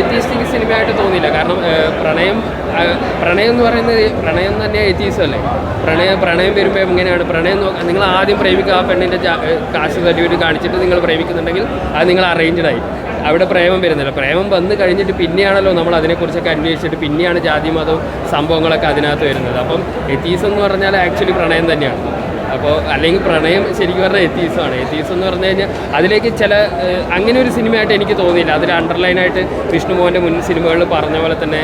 Atheistic സിനിമയായിട്ട് തോന്നിയില്ല. കാരണം പ്രണയം പ്രണയം എന്ന് പറയുന്നത് പ്രണയം തന്നെ എത്തീസം അല്ലേ? പ്രണയം പ്രണയം വരുമ്പോൾ എങ്ങനെയാണ്? പ്രണയം നിങ്ങൾ ആദ്യം പ്രേമിക്കുക ആ പെണ്ണിന്റെ കാശ് സർട്ടിഫിക്കറ്റ് കാണിച്ചിട്ട് നിങ്ങൾ പ്രേമിക്കുന്നുണ്ടെങ്കിൽ അത് നിങ്ങൾ അറേഞ്ച്ഡ് ആയി. അവിടെ പ്രേമം വരുന്നില്ല. പ്രേമം വന്നു കഴിഞ്ഞിട്ട് പിന്നെയാണല്ലോ നമ്മൾ അതിനെക്കുറിച്ചൊക്കെ അന്വേഷിച്ചിട്ട് പിന്നെയാണ് ജാതി മതവും സംഭവങ്ങളൊക്കെ അതിനകത്ത് വരുന്നത്. അപ്പം എത്തീസം എന്ന് പറഞ്ഞാൽ ആക്ച്വലി പ്രണയം തന്നെയാണ്. അപ്പോൾ അല്ലെങ്കിൽ പ്രണയം ശരിക്കും പറഞ്ഞാൽ എത്തീസമാണ് എത്തീസം എന്ന് പറഞ്ഞു കഴിഞ്ഞാൽ അതിലേക്ക് ചില അങ്ങനെ ഒരു സിനിമയായിട്ട് എനിക്ക് തോന്നിയില്ല. അതിൽ അണ്ടർലൈനായിട്ട് വിഷ്ണുമോഹന്റെ മുൻ സിനിമകളിൽ പറഞ്ഞ പോലെ തന്നെ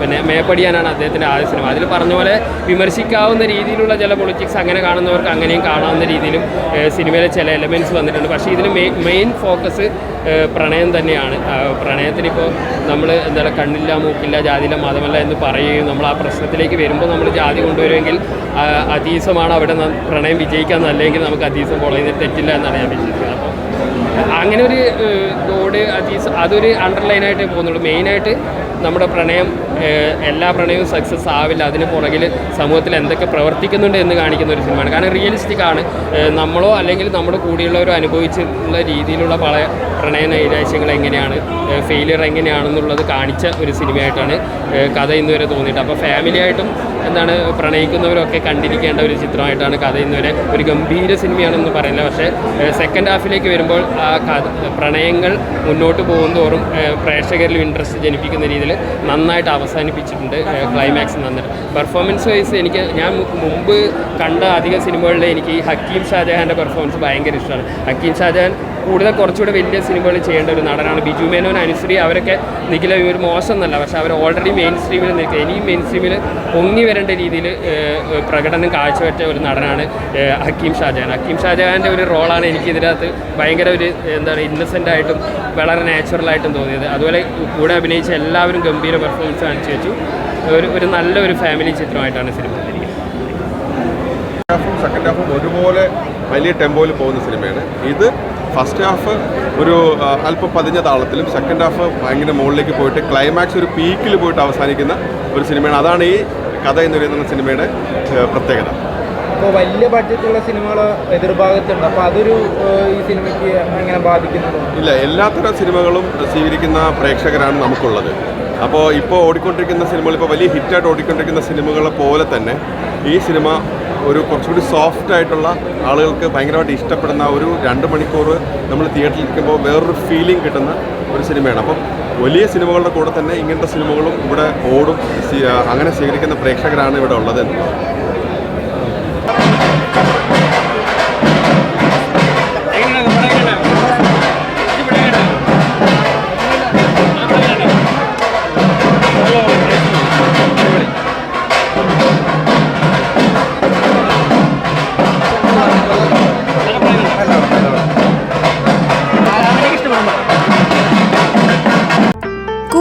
പിന്നെ മേപ്പടിയാനാണ് അദ്ദേഹത്തിന്റെ ആദ്യ സിനിമ. അതിൽ പറഞ്ഞ പോലെ വിമർശിക്കാവുന്ന രീതിയിലുള്ള ചില പൊളിറ്റിക്സ് അങ്ങനെ കാണുന്നവർക്ക് അങ്ങനെയും കാണാവുന്ന രീതിയിലും സിനിമയിലെ ചില എലമെന്റ്സ് വന്നിട്ടുണ്ട്. പക്ഷേ ഇതിൽ മെയിൻ ഫോക്കസ് പ്രണയം തന്നെയാണ്. പ്രണയത്തിനിപ്പോൾ നമ്മൾ എന്താ കണ്ണില്ല മൂക്കില്ല ജാതിയില്ല മതമല്ല എന്ന് പറയുകയും നമ്മൾ ആ പ്രശ്നത്തിലേക്ക് വരുമ്പോൾ നമ്മൾ ജാതി കൊണ്ടുവരുമെങ്കിൽ അതീസമാണ് അവിടെ പ്രണയം വിജയിക്കാൻ അല്ലെങ്കിൽ നമുക്ക് അതീസം ഫോളോ തെറ്റില്ല എന്നാണ് ഞാൻ വിശ്വസിക്കുന്നത്. അപ്പോൾ അങ്ങനെ ഒരു ഗോഡ് അതീസ് അതൊരു അണ്ടർലൈനായിട്ട് പോകുന്നുള്ളൂ. മെയിനായിട്ട് നമ്മുടെ പ്രണയം എല്ലാ പ്രണയവും സക്സസ് ആവില്ല. അതിന് പുറകിൽ സമൂഹത്തിൽ എന്തൊക്കെ പ്രവർത്തിക്കുന്നുണ്ട് എന്ന് കാണിക്കുന്ന ഒരു സിനിമയാണ്. കാരണം റിയലിസ്റ്റിക് ആണ്. നമ്മളോ അല്ലെങ്കിൽ നമ്മുടെ കൂടെയുള്ളവരോ അനുഭവിച്ചിട്ടുള്ള രീതിയിലുള്ള പല പ്രണയ നൈരാശ്യങ്ങൾ എങ്ങനെയാണ് ഫെയിലിയർ എങ്ങനെയാണെന്നുള്ളത് കാണിച്ച ഒരു സിനിമയായിട്ടാണ് കഥ ഇന്ന് വരെ തോന്നിയിട്ട്. അപ്പോൾ ഫാമിലിയായിട്ടും എന്താണ് പ്രണയിക്കുന്നവരൊക്കെ കണ്ടിരിക്കേണ്ട ഒരു ചിത്രമായിട്ടാണ് കഥ ഇന്ന് വരെ ഒരു ഗംഭീര സിനിമയാണെന്ന് പറയുന്നത് പക്ഷേ സെക്കൻഡ് ഹാഫിലേക്ക് വരുമ്പോൾ ആ കഥ പ്രണയങ്ങൾ മുന്നോട്ട് പോകുന്നതോറും പ്രേക്ഷകരിലും ഇൻട്രസ്റ്റ് ജനിപ്പിക്കുന്ന രീതിയിൽ നന്നായിട്ട് അവസാനിപ്പിച്ചിട്ടുണ്ട് ക്ലൈമാക്സ് നന്നായിട്ട്. പെർഫോമൻസ് വൈസ് എനിക്ക് ഞാൻ മുമ്പ് കണ്ട അധിക സിനിമകളിൽ എനിക്ക് ഹക്കീം ഷാജഹാന്റെ പെർഫോമൻസ് ഭയങ്കര ഇഷ്ടമാണ്. ഹക്കീം ഷാജഹാൻ കൂടുതൽ കുറച്ചുകൂടെ വലിയ സിനിമകൾ ചെയ്യേണ്ട ഒരു നടനാണ് ബിജു മേനോൻ അനുശ്രീ അവരൊക്കെ നിഖില ഒരു മോശം എന്നല്ല പക്ഷെ അവർ ഓൾറെഡി മെയിൻ സ്ട്രീമിൽ നിൽക്കുക. ഇനിയും മെയിൻ സ്ട്രീമിൽ പൊങ്ങി വരേണ്ട രീതിയിൽ പ്രകടനം കാഴ്ചവെച്ച ഒരു നടനാണ് ഹക്കീം ഷാജഹാൻ. ഹക്കീം ഷാജഹാന്റെ ഒരു റോളാണ് എനിക്ക് ഇതിനകത്ത് ഭയങ്കര ഒരു എന്താണ് ഇന്നസെന്റ് ആയിട്ടും വളരെ നാച്ചുറലായിട്ടും തോന്നിയത്. അതുപോലെ കൂടെ അഭിനയിച്ച എല്ലാവരും ഗംഭീര പെർഫോമൻസ് കാണിച്ചു വെച്ചു. ഒരു ഒരു നല്ലൊരു ഫാമിലി ചിത്രമായിട്ടാണ് സിനിമ സെക്കൻഡ് ഹാഫും ഒരുപോലെ വലിയ ടെമ്പോയിൽ പോകുന്ന സിനിമയാണ്. ഇത് ഫസ്റ്റ് ഹാഫ് ഒരു അല്പം പതിഞ്ഞ താളത്തിലും സെക്കൻഡ് ഹാഫ് ഭയങ്കര മുകളിലേക്ക് പോയിട്ട് ക്ലൈമാക്സ് ഒരു പീക്കിൽ പോയിട്ട് അവസാനിക്കുന്ന ഒരു സിനിമയാണ് അതാണ് ഈ കഥ എന്ന് പറയുന്ന സിനിമയുടെ പ്രത്യേകത. അപ്പോൾ വലിയ ബഡ്ജറ്റുള്ള സിനിമകൾ എതിർഭാഗത്തുണ്ട്. അപ്പോൾ അതൊരു ഈ സിനിമയ്ക്ക് എങ്ങനെ ബാധിക്കുന്നുണ്ടോ? ഇല്ല എല്ലാത്തരം സിനിമകളും സ്വീകരിക്കുന്ന പ്രേക്ഷകരാണ് നമുക്കുള്ളത്. അപ്പോൾ ഇപ്പോൾ ഓടിക്കൊണ്ടിരിക്കുന്ന സിനിമകൾ ഇപ്പോൾ വലിയ ഹിറ്റായിട്ട് ഓടിക്കൊണ്ടിരിക്കുന്ന സിനിമകളെ പോലെ തന്നെ ഈ സിനിമ ഒരു കുറച്ചുകൂടി സോഫ്റ്റ് ആയിട്ടുള്ള ആളുകൾക്ക് ഭയങ്കരമായിട്ട് ഇഷ്ടപ്പെടുന്ന ഒരു രണ്ട് മണിക്കൂർ നമ്മൾ തിയേറ്ററിൽ ഇരിക്കുമ്പോൾ വേറൊരു ഫീലിംഗ് കിട്ടുന്ന ഒരു സിനിമയാണ്. അപ്പം വലിയ സിനിമകളുടെ കൂടെ തന്നെ ഇങ്ങനത്തെ സിനിമകളും ഇവിടെ ഓടും അങ്ങനെ സ്വീകരിക്കുന്ന പ്രേക്ഷകരാണ് ഇവിടെ ഉള്ളത്.